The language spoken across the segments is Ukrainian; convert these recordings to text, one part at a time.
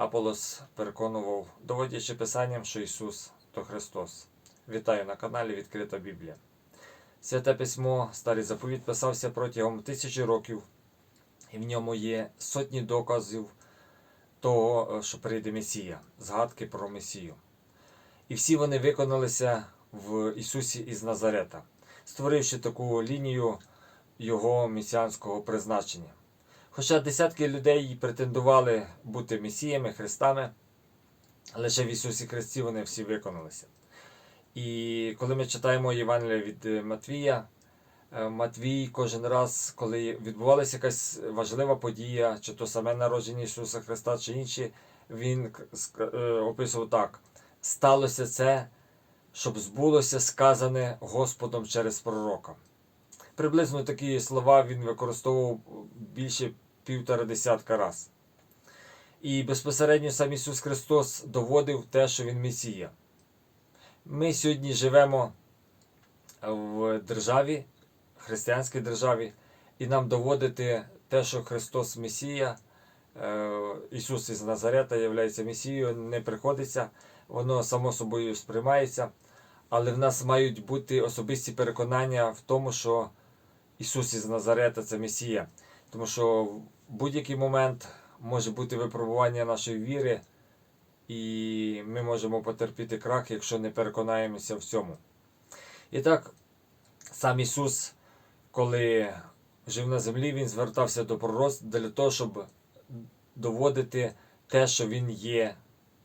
Аполос переконував, доводячи Писанням, що Ісус то Христос. Вітаю на каналі Відкрита Біблія. Святе письмо, старий заповіт писався протягом тисячі років, і в ньому є сотні доказів того, що прийде Месія, згадки про Месію. І всі вони виконалися в Ісусі із Назарета, створивши таку лінію Його месіанського призначення. Хоча десятки людей претендували бути месіями, Христами, лише в Ісусі Христі вони всі виконалися. І коли ми читаємо Євангелія від е, Матвія, е, Матвій кожен раз, коли відбувалася якась важлива подія, чи то саме народження Ісуса Христа, чи інші, він е, описував так: сталося це, щоб збулося сказане Господом через пророка. Приблизно такі слова він використовував більше півтора десятка раз. І безпосередньо сам Ісус Христос доводив те, що Він Месія. Ми сьогодні живемо в державі, християнській державі, і нам доводити те, що Христос Месія, е, Ісус із Назарета є Месією, не приходиться, воно само собою сприймається, але в нас мають бути особисті переконання в тому, що Ісус із Назарета це Месія. Тому що в будь-який момент може бути випробування нашої віри, і ми можемо потерпіти крах, якщо не переконаємося в цьому. І так, сам Ісус, коли жив на землі, Він звертався до пророцтв для того, щоб доводити те, що Він є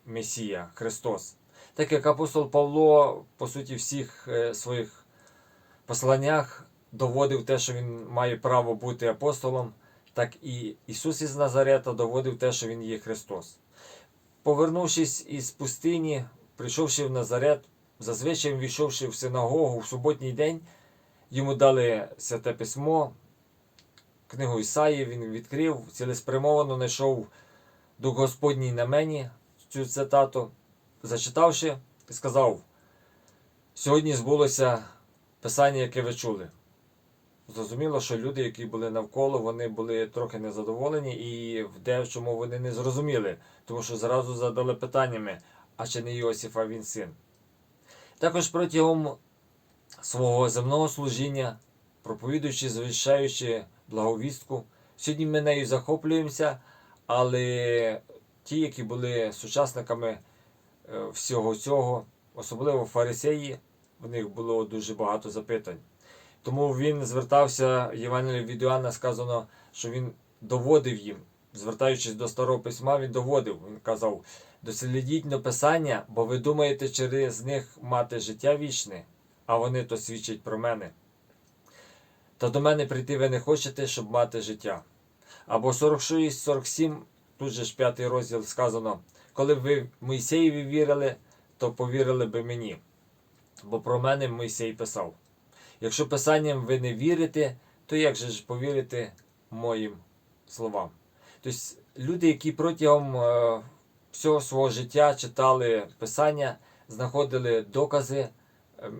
Месія, Христос. Так як апостол Павло, по суті, всіх е, своїх посланнях доводив те, що він має право бути апостолом, так і Ісус із Назарета доводив те, що Він є Христос. Повернувшись із пустині, прийшовши в Назарет, зазвичай війшовши в синагогу в суботній день, йому дали святе письмо, книгу Ісаї, він відкрив, цілеспрямовано знайшов Дух Господній на мені цю цитату, зачитавши, сказав: сьогодні збулося писання, яке ви чули. Зрозуміло, що люди, які були навколо, вони були трохи незадоволені і в дечому вони не зрозуміли, тому що зразу задали питаннями, а чи не Йосиф, а він син. Також протягом свого земного служіння, проповідуючи, звіщаючи благовістку, сьогодні ми нею захоплюємося, але ті, які були сучасниками е, всього цього, особливо фарисеї, в них було дуже багато запитань. Тому він звертався, Євангелії від Іоанна сказано, що він доводив їм, звертаючись до старого письма, він доводив. Він казав: дослідіть на писання, бо ви думаєте через них мати життя вічне, а вони то свідчать про мене. Та до мене прийти ви не хочете, щоб мати життя. Або 46-47, тут же ж п'ятий розділ сказано: коли б ви Мойсеєві вірили, то повірили би мені. Бо про мене Мойсей писав. Якщо писанням ви не вірите, то як же ж повірите моїм словам? Тобто люди, які протягом е, всього свого життя читали Писання, знаходили докази е,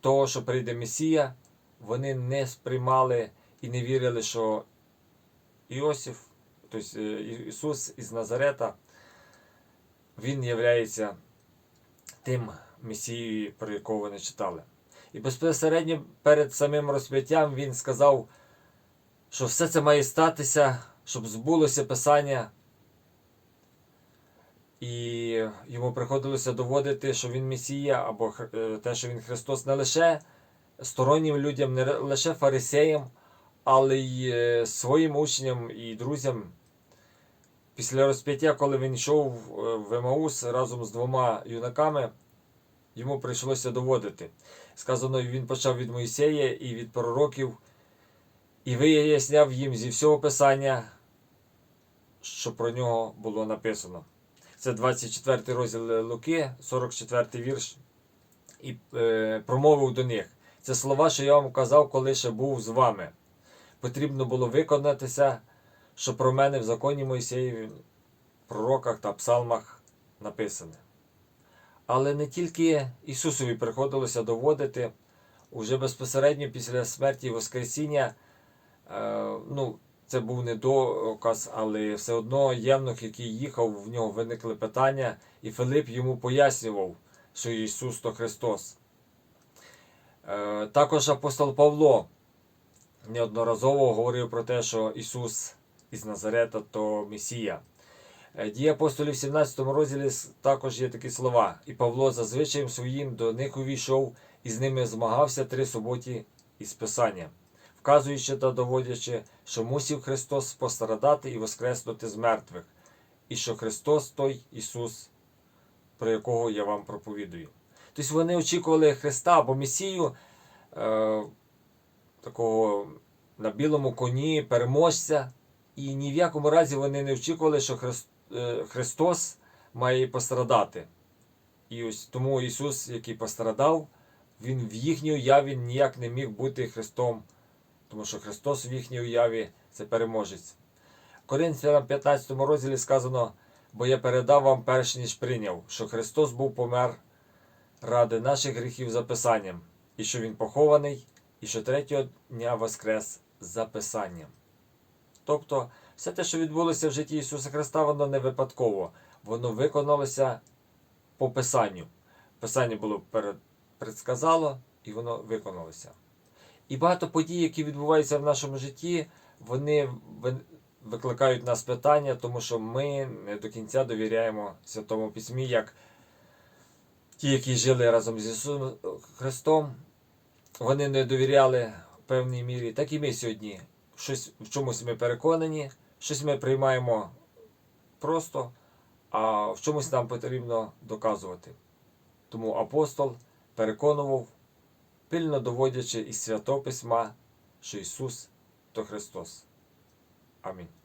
того, що прийде Месія, вони не сприймали і не вірили, що Іосиф, тобто Ісус із Назарета, Він являється тим Месією, про якого вони читали. І безпосередньо перед самим розп'яттям він сказав, що все це має статися, щоб збулося Писання. І йому приходилося доводити, що він Месія, або е, те, що він Христос, не лише стороннім людям, не лише фарисеям, але й е, своїм учням і друзям. Після розп'яття, коли він йшов е, в Емаус разом з двома юнаками, йому прийшлося доводити. Сказано, він почав від Моїсея і від пророків, і виясняв їм зі всього Писання, що про нього було написано. Це 24 розділ Луки, 44 вірш, і е, промовив до них. Це слова, що я вам казав, коли ще був з вами. Потрібно було виконатися, що про мене в законі Моїсеєві, пророках та псалмах написане. Але не тільки Ісусові приходилося доводити уже безпосередньо після смерті і Воскресіння, е, ну, це був не доказ, але все одно євнух, який їхав, в нього виникли питання, і Филип йому пояснював, що Ісус то Христос. Е, Також апостол Павло неодноразово говорив про те, що Ісус із Назарета то Месія. Е, Дії апостолів в 17 розділі також є такі слова. І Павло за звичаєм своїм до них увійшов і з ними змагався три суботі із Писання, вказуючи та доводячи, що мусів Христос пострадати і воскреснути з мертвих, і що Христос той Ісус, про якого я вам проповідую. Тобто вони очікували Христа або Месію, е, такого на білому коні, переможця, і ні в якому разі вони не очікували, що Хрис- е, Христос має пострадати. І ось тому Ісус, який пострадав, Він в їхній уяві ніяк не міг бути Христом, тому що Христос в їхній уяві це переможець. Коринфянам 15 розділі сказано, бо я передав вам перш ніж прийняв, що Христос був помер ради наших гріхів за Писанням, і що Він похований, і що третього дня воскрес за Писанням. Тобто, все те, що відбулося в житті Ісуса Христа, воно не випадково, воно виконалося по Писанню. Писання було предсказало, і воно виконалося. І багато подій, які відбуваються в нашому житті, вони викликають нас питання, тому що ми не до кінця довіряємо Святому Письмі, як ті, які жили разом з Ісусом Христом, вони не довіряли в певній мірі, так і ми сьогодні. Щось в чомусь ми переконані, щось ми приймаємо просто, а в чомусь нам потрібно доказувати. Тому апостол переконував, пильно доводячи із Святого Письма, що Ісус то Христос. Амінь.